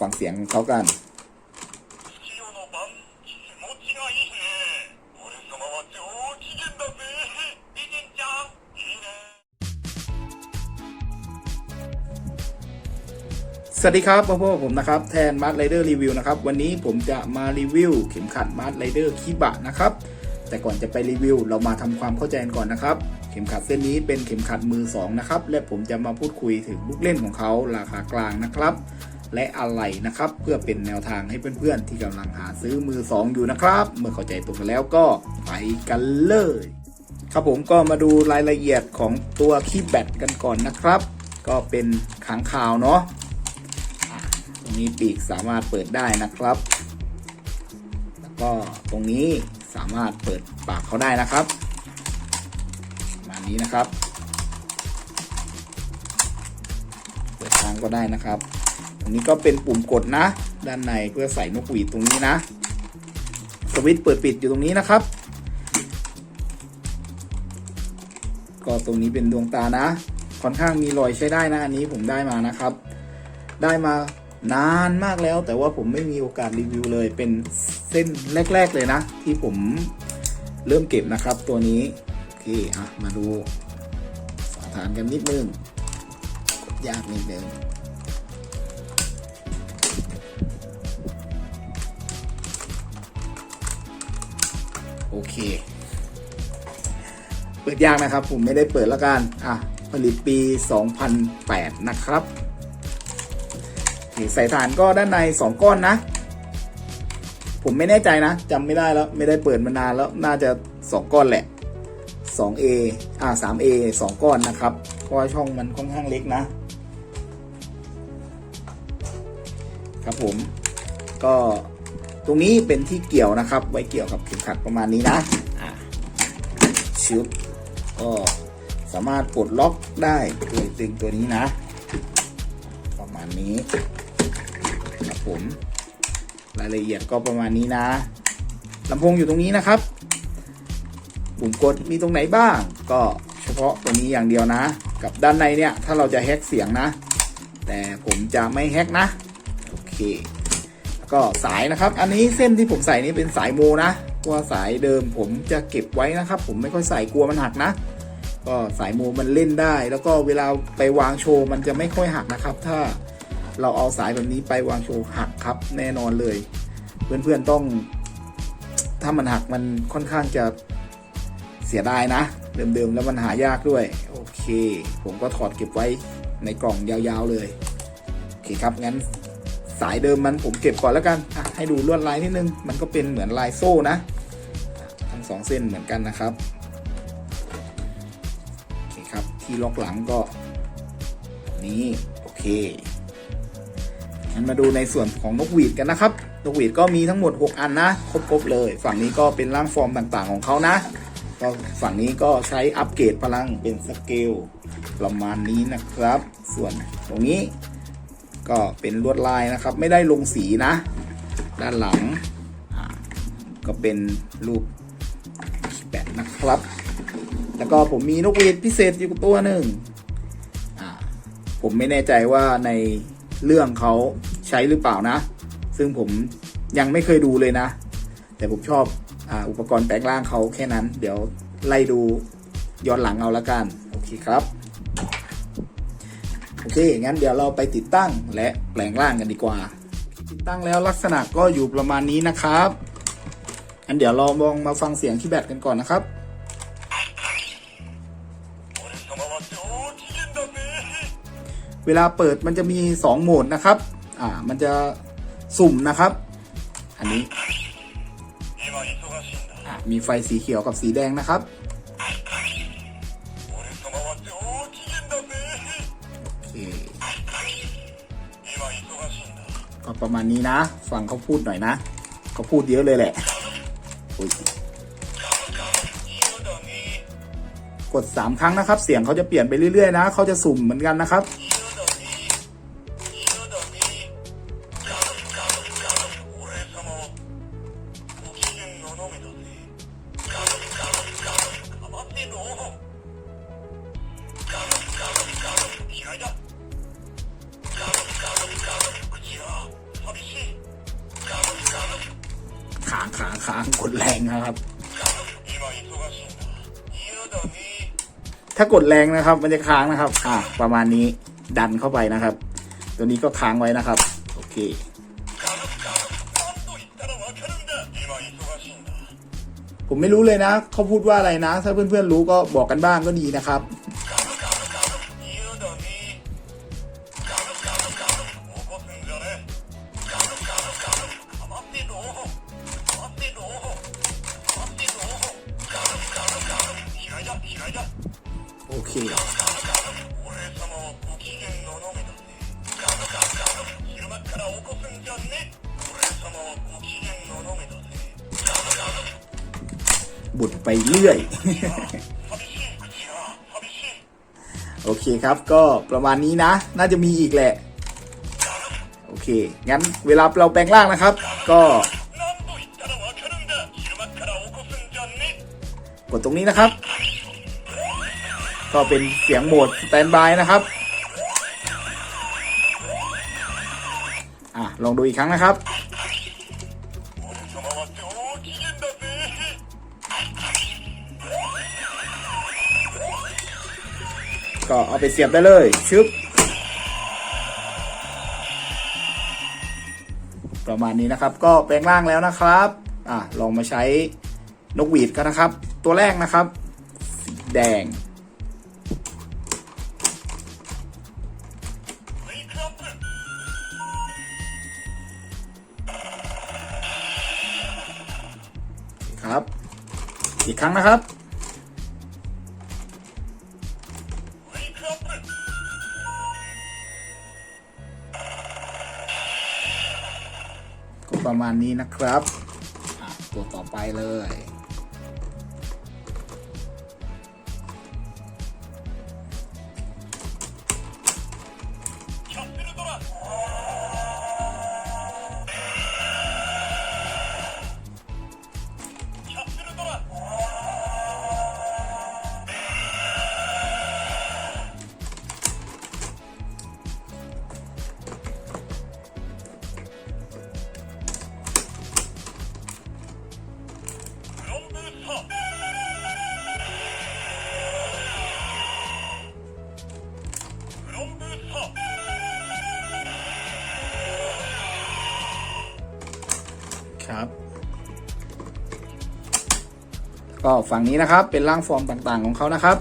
ฟังเสียงเขากันสวัสดีครับพ่อพ่อผมนะครับแทนมาร์ทไรเดอร์รีวิวนะครับ วันนี้ผมจะมารีวิวเข็มขัดมาร์ทไรเดอร์คีบะนะครับ แต่ก่อนจะไปรีวิว เรามาทำความเข้าใจกันก่อนนะครับ เข็มขัดเส้นนี้เป็นเข็มขัดมือ 2 นะครับ และผมจะมาพูดคุยถึงลูกเล่นของเขาราคากลางนะครับ และอะไรนะครับ เพื่อเป็นแนวทางให้เพื่อนๆ ที่กำลังหาซื้อมือสองอยู่นะครับ เมื่อเข้าใจตรงกันแล้วก็ไปกันเลย ครับผมก็มาดูรายละเอียดของตัวคีย์แบตกันก่อนนะครับ ก็เป็นขังข่าวเนาะตรงนี้ปีกสามารถเปิดได้นะครับ แล้วก็ตรงนี้สามารถเปิดปากเขาได้นะครับมานี้นะครับ เปิดทางก็ได้นะครับ ตรงนี้ก็เป็นปุ่มกดนะ ด้านในเพื่อใส่นกหวีดตรงนี้นะ สวิตช์เปิดปิดอยู่ตรงนี้นะครับ ก็ตรงนี้เป็นดวงตานะ ค่อนข้างมีรอยใช้ได้นะ อันนี้ผมได้มานะครับ ได้มานานมากแล้วแต่ว่าผมไม่มีโอกาสรีวิวเลย เป็นเส้นแรก ๆ เลยนะ ที่ผมเริ่มเก็บนะครับตัวนี้ โอเคอะมาดูสาฐานกันนิดนึง กดยากนิดนึง โอเค เปิดยากนะครับ ผมไม่ได้เปิดแล้วกัน อะ ผลิตปี 2008 นะครับใส่ฐานก็ด้านใน 2 ก้อนนะ ผมไม่แน่ใจนะจำไม่ได้แล้ว ไม่ได้เปิดมานานแล้วน่าจะ 2 ก้อนแหละ 2A อ่า 3A 2 ก้อนนะครับ เพราะช่องมันค่อนข้างเล็กนะ ครับผมก็ ตรงนี้เป็นที่เกี่ยวนะครับ ไว้เกี่ยวกับเข็มขัดประมาณนี้นะอ่าชุบก็สามารถปลดล็อกได้โดยดึงตัวนี้นะ ประมาณนี้ครับผม รายละเอียดก็ประมาณนี้นะลำโพงอยู่ตรงนี้นะครับ ปุ่มกดมีตรงไหนบ้าง ก็เฉพาะตรงนี้อย่างเดียวนะ กับด้านในเนี่ย ถ้าเราจะแฮกเสียงนะ แต่ผมจะไม่แฮกนะ โอเคแล้ว ก็สายนะครับ อันนี้เส้นที่ผมใส่นี่เป็นสายโมนะเพราะว่าสายเดิมผมจะเก็บไว้นะครับ ผมไม่ค่อยใส่กลัวมันหักนะ ก็สายโมมันเล่นได้ แล้วก็เวลาไปวางโชว์มันจะไม่ค่อยหักนะครับ ถ้าเราเอาสายแบบนี้ไปวางโชว์หักครับแน่นอนเลย เพื่อนๆต้อง ถ้ามันหักมันค่อนข้างจะเสียดายนะ เดิมๆแล้วมันหายากด้วย โอเค ผมก็ถอดเก็บไว้ในกล่องยาวๆเลย โอเคครับงั้น สายเดิมมันผมเก็บก่อนแล้วกันให้ดูลวดลายนิดนึง มันก็เป็นเหมือนลายโซ่นะ ทั้งสองเส้นเหมือนกันนะครับโอเคครับที่ล็อกหลังก็นี้โอเคงั้นมาดูในส่วนของนกหวีดกันนะครับนกหวีดก็มีทั้งหมด 6 อันนะครบๆเลย ฝั่งนี้ก็เป็นร่างฟอร์มต่างๆของเขานะก็ฝั่งนี้ก็ใช้อัปเกรดพลังเป็นสเกลประมาณนี้นะครับ ส่วนตรงนี้ ก็เป็นลวดลายนะครับ ไม่ได้ลงสีนะ ด้านหลัง ก็เป็นรูปแปะนะครับ แล้วก็ผมมีนกหวีดพิเศษอยู่ตัวหนึ่งผมไม่แน่ใจว่าในเรื่องเขาใช้หรือเปล่านะ ซึ่งผมยังไม่เคยดูเลยนะ แต่ผมชอบออุปกรณ์แปลงร่างเขาแค่นั้น เดี๋ยวไล่ดูย้อนหลังเอาละกัน โอเคครับ เคงั้นเดี๋ยวเราไปติดตั้งและแปลงร่างกันดีกว่า ติดตั้งแล้วลักษณะก็อยู่ประมาณนี้นะครับอันเดี๋ยวเรามองมาฟังเสียงที่แบตกันก่อนนะครับเวลาเปิดมันจะมี 2 โหมดนะครับ อ่า มันจะสุ่มนะครับ อันนี้ มีไฟสีเขียวกับสีแดงนะครับ ประมาณนี้นะ ฟังเขาพูดหน่อยนะเขาพูดเยอะเลยแหละกดสามครั้งนะครับ เสียงเขาจะเปลี่ยนไปเรื่อยๆนะเขาจะสุ่มเหมือนกันนะครับ ดแรงนะครับ มันจะค้างนะครับ อ่าประมาณนี้ดันเข้าไปนะครับ ตัวนี้ก็ค้างไว้นะครับ โอเค ผมไม่รู้เลยนะ เขาพูดว่าอะไรนะ ถ้าเพื่อนๆรู้ก็บอกกันบ้างก็ดีนะครับ โอเค บุดไปเรื่อย โอเคครับก็ประมาณนี้นะ น่าจะมีอีกแหละ โอเค งั้นเวลาเราแปลงร่างนะครับ ก็กดตรงนี้นะครับ ก็เป็นเสียงโหมดสแตนบายนะครับอลองดูอีกครั้งนะครับก็เอาไปเสียบได้เลย ชึบ ประมาณนี้นะครับ ก็แปลงร่างแล้วนะครับ อะ ลองมาใช้นกหวีดกันนะครับ ตัวแรกนะครับแดง อีกครั้งนะครับ ก็ประมาณนี้นะครับ ตัวต่อไปเลย ก็ฝั่งนี้นะครับเป็นร่างฟอร์มต่างๆของเขานะครับ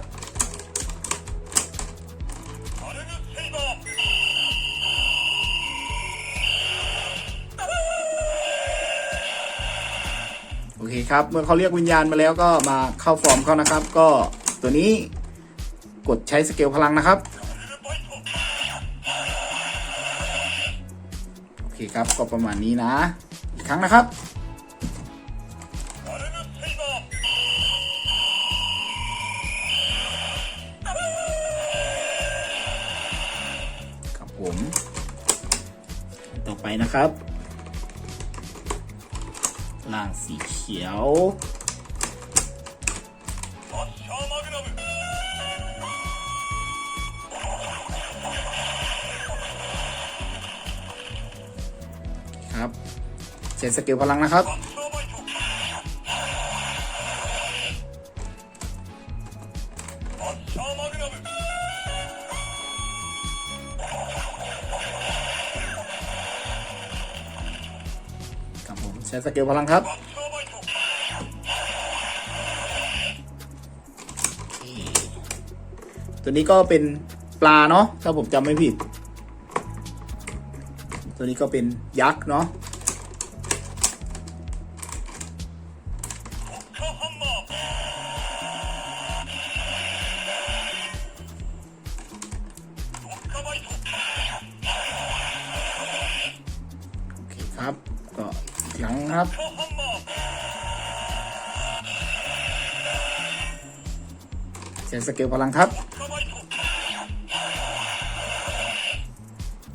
โอเคครับ เมื่อเขาเรียกวิญญาณมาแล้วก็มาเข้าฟอร์มเขานะครับ ก็ตัวนี้กดใช้สเกลพลังนะครับโอเคครับก็ประมาณนี้นะ อีกครั้งนะครับ ผมต่อไปนะครับล่างสีเขียว ครับเสร็จสกิลพลังนะครับ ช้สกิลพลังครับตัวนี้ก็เป็นปลาเนาะถ้าผมจำไม่ผิด ตัวนี้ก็เป็นยักษ์เนาะ ครับ เสียงสเกลพลังครับ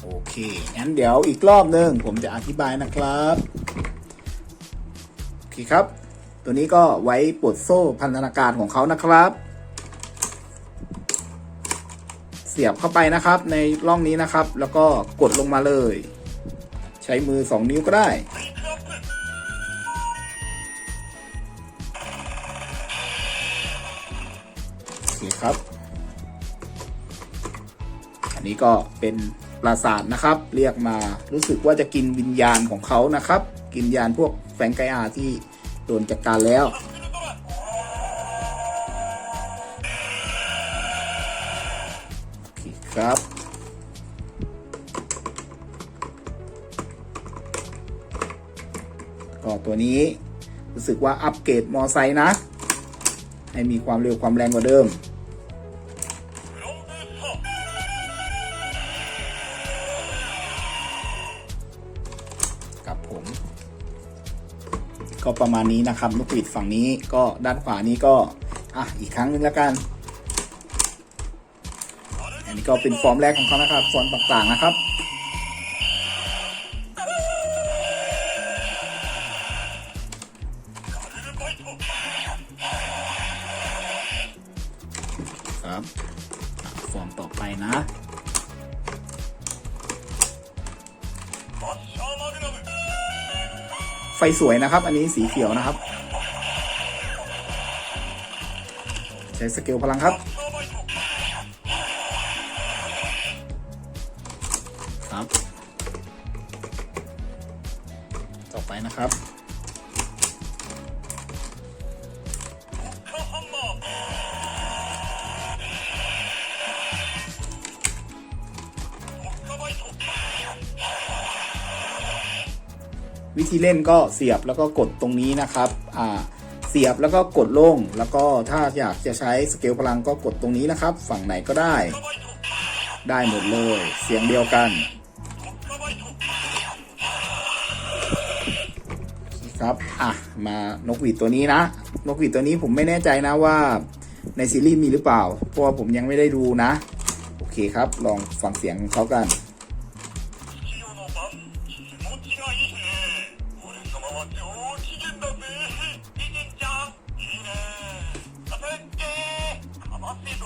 โอเค งั้นเดี๋ยวอีกรอบหนึ่งผมจะอธิบายนะครับ โอเคครับ ตัวนี้ก็ไว้ปลดโซ่พันธนาการของเขานะครับ เสียบเข้าไปนะครับในร่องนี้นะครับ แล้วก็กดลงมาเลย ใช้มือ 2 นิ้วก็ได้ ครับ อันนี้ก็เป็นปราสาทนะครับ เรียกมารู้สึกว่าจะกินวิญญาณของเขานะครับ กินวิญญาณพวกแฟงไกอาที่โดนจัดการแล้วครับ ก็ตัวนี้รู้สึกว่าอัปเกรดมอไซค์นะ ให้มีความเร็วความแรงกว่าเดิม ก็ประมาณนี้นะครับนกหวีดฝั่งนี้ก็ด้านขวานี้ก็อะอีกครั้งหนึงแล้วกันอันนี้ก็เป็นฟอร์มแรกของเขานะครับฟอร์มต่างๆนะครับ ไฟสวยนะครับ อันนี้สีเขียวนะครับ ใช้สเกลพลังครับ วิธีเล่นก็เสียบแล้วก็กดตรงนี้นะครับอ่าเสียบแล้วก็กดลง แล้วก็ถ้าอยากจะใช้สเกลพลังก็กดตรงนี้นะครับ ฝั่งไหนก็ได้ ได้หมดเลย เสียงเดียวกันครับ อะ มานกหวีดตัวนี้นะ นกหวีดตัวนี้ผมไม่แน่ใจนะว่าในซีรีส์มีหรือเปล่า เพราะว่าผมยังไม่ได้ดูนะ โอเคครับ ลองฟังเสียงของเขากัน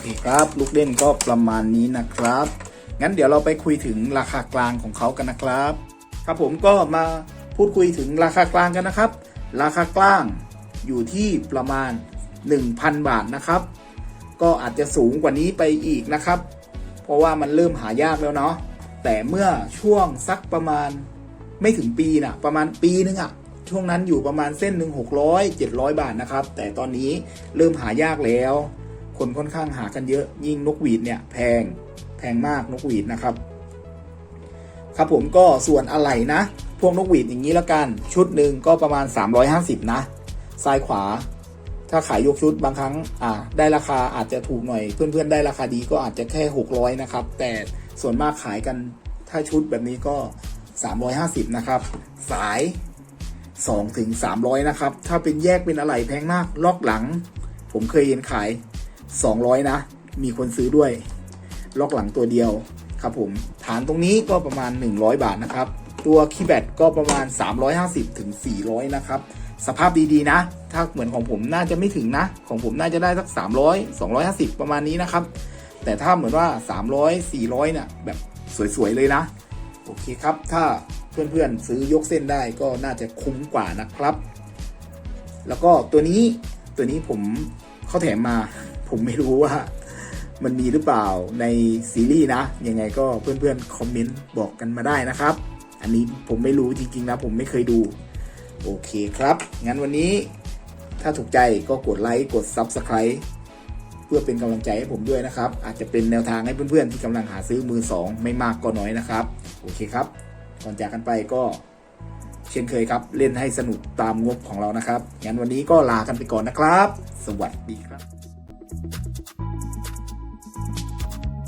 เคครับ ลูกเล่นก็ประมาณนี้นะครับ งั้นเดี๋ยวเราไปคุยถึงราคากลางของเขากันนะครับ ครับผมก็มาพูดคุยถึงราคากลางกันนะครับ ราคากลางอยู่ที่ประมาณ 1,000 บาทนะครับ ก็อาจจะสูงกว่านี้ไปอีกนะครับ เพราะว่ามันเริ่มหายากแล้วเนาะแต่เมื่อช่วงสักประมาณไม่ถึงปีนะประมาณปีนึงอะช่วงนั้นอยู่ประมาณเส้นหนึ่งหกร้อยเจ็ดร้อยบาทนะครับ แต่ตอนนี้เริ่มหายากแล้ว คนค่อนข้างหากันเยอะ ยิ่งนกหวีดเนี่ยแพงแพงมากนกหวีดนะครับ ครับผมก็ส่วนอะไหล่นะ พวกนกหวีดอย่างนี้ละกัน ชุดหนึ่งก็ประมาณ 350 นะ ซ้ายขวา ถ้าขายยกชุดบางครั้งอ่าได้ราคาอาจจะถูกหน่อย เพื่อนๆได้ราคาดีก็อาจจะแค่ 600 นะครับ แต่ส่วนมากขายกันถ้าชุดแบบนี้ก็ 350 นะครับ สาย2ถึง300 นะครับ ถ้าเป็นแยกเป็นอะไหล่แพงมาก ล็อกหลัง ผมเคยเห็นขาย 200 นะ มีคนซื้อด้วย ล็อกหลังตัวเดียวครับผม ฐานตรงนี้ก็ประมาณ 100 บาทนะครับ ตัวคีย์แบตก็ประมาณ 350ถึง400 นะครับ สภาพดีๆนะ ถ้าเหมือนของผมน่าจะไม่ถึงนะ ของผมน่าจะได้สัก 300 250 ประมาณนี้นะครับ แต่ถ้าเหมือนว่า 300 400เนี่ยแบบสวยๆเลยนะ โอเคครับ ถ้าเพื่อนๆซื้อยกเส้นได้ก็น่าจะคุ้มกว่านะครับ แล้วก็ตัวนี้ตัวนี้ผมเขาแถมมา ผมไม่รู้ว่ามันมีหรือเปล่าในซีรีส์นะ ยังไงก็เพื่อนๆ คอมเมนต์บอกกันมาได้นะครับ อันนี้ผมไม่รู้จริงๆนะ ผมไม่เคยดู โอเคครับ งั้นวันนี้ถ้าถูกใจก็กดไลค์ กด Subscribe เพื่อเป็นกำลังใจให้ผมด้วยนะครับ อาจจะเป็นแนวทางให้เพื่อนๆ ที่กำลังหาซื้อมือสองไม่มากก็น้อยนะครับ โอเคครับ ก่อนจากกันไปก็เช่นเคยครับ เล่นให้สนุกตามงบของเรานะครับ งั้นวันนี้ก็ลากันไปก่อนนะครับ สวัสดีครับ